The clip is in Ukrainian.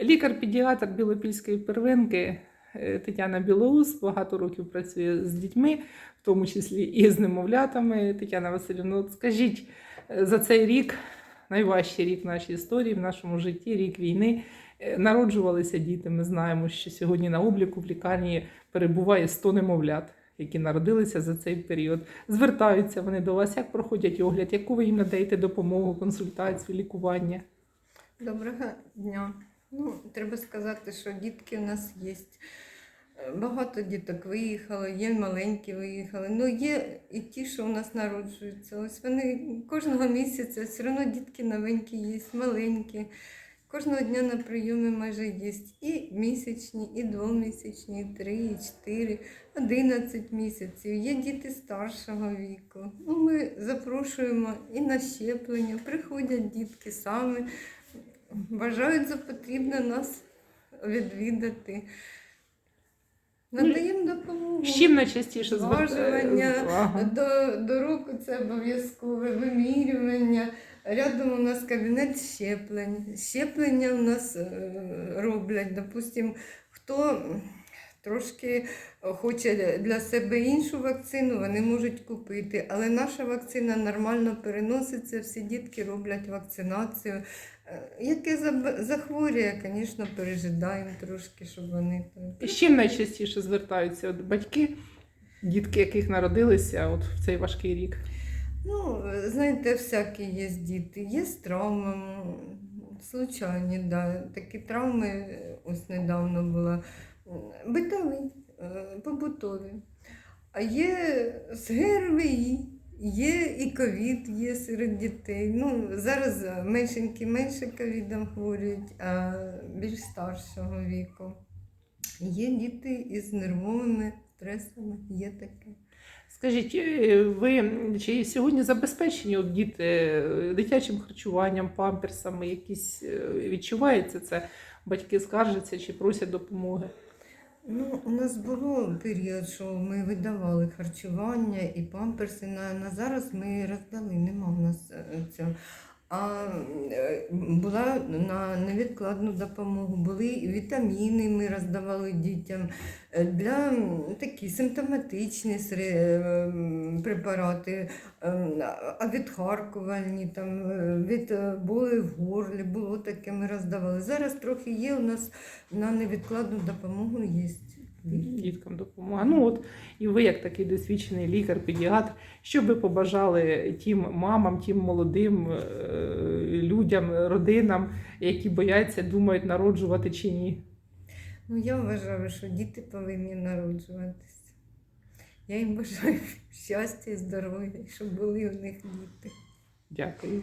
Лікар-педіатр Білопільської первинки е, Тетяна Білоус багато років працює з дітьми, в тому числі і з немовлятами. Тетяна Васильівна, скажіть е, за цей рік, найважчий рік в нашій історії, в нашому житті, рік війни. е, Народжувалися діти. Ми знаємо, що сьогодні на обліку в лікарні перебуває 100 немовлят, які народилися за цей період. Звертаються вони до вас, як проходять огляд, яку ви їм надаєте допомогу, консультацію, лікування. Доброго дня. Ну, треба сказати, що дітки у нас є. Багато діток виїхало, є маленькі виїхали. Ну, є і ті, що у нас народжуються. Ось вони кожного місяця все одно дітки новенькі є, маленькі. Кожного дня на прийомі майже є і місячні, і двомісячні, і три, і чотири, одинадцять місяців. Є діти старшого віку. Ну, ми запрошуємо і на щеплення. Приходять дітки самі, вважають за потрібне нас відвідати. Надаємо допомогу. З чим найчастіше Зважування до, до року це обов'язкове вимірювання. Рядом у нас кабінет щеплень. Щеплення у нас е, роблять. допустимо, хто трошки хоче для себе іншу вакцину, вони можуть купити. Але наша вакцина нормально переноситься, всі дітки роблять вакцинацію. Е, Яке захворює, звісно, пережидаємо трошки, щоб вони там. З чим найчастіше звертаються от батьки, дітки, яких народилися от в цей важкий рік? Ну, знаєте, всякі є діти. Є з травмами, случайні, да. такі травми ось недавно була. Битові, е, побутові. А є з ГРВІ, є і ковід є серед дітей. Ну, зараз меншенькі менше ковідом хворіють, а більш старшого віку. Є діти із нервовими стресами, є таке. Скажіть, е, ви чи сьогодні забезпечені діти е, дитячим харчуванням, памперсами, якісь відчувається це? Батьки скаржаться чи просять допомоги? Ну, у нас було період, що ми видавали харчування і памперси. На, на зараз ми роздали, нема в нас е, цього. А була на невідкладну допомогу, були вітаміни, ми роздавали дітям е, для такі симптоматичні е, препарати, е, а відхаркувальні, там, від болі в горлі, було таке, ми роздавали. Зараз трохи є у нас на невідкладну допомогу є. Діткам допомога. Ну от і ви, як такий досвідчений лікар, педіатр, що би побажали тим мамам, тим молодим е, людям, родинам, які бояться, думають народжувати чи ні? Ну, я вважаю, що діти повинні народжуватися. Я їм бажаю щастя і здоров'я, щоб були у них діти. Дякую.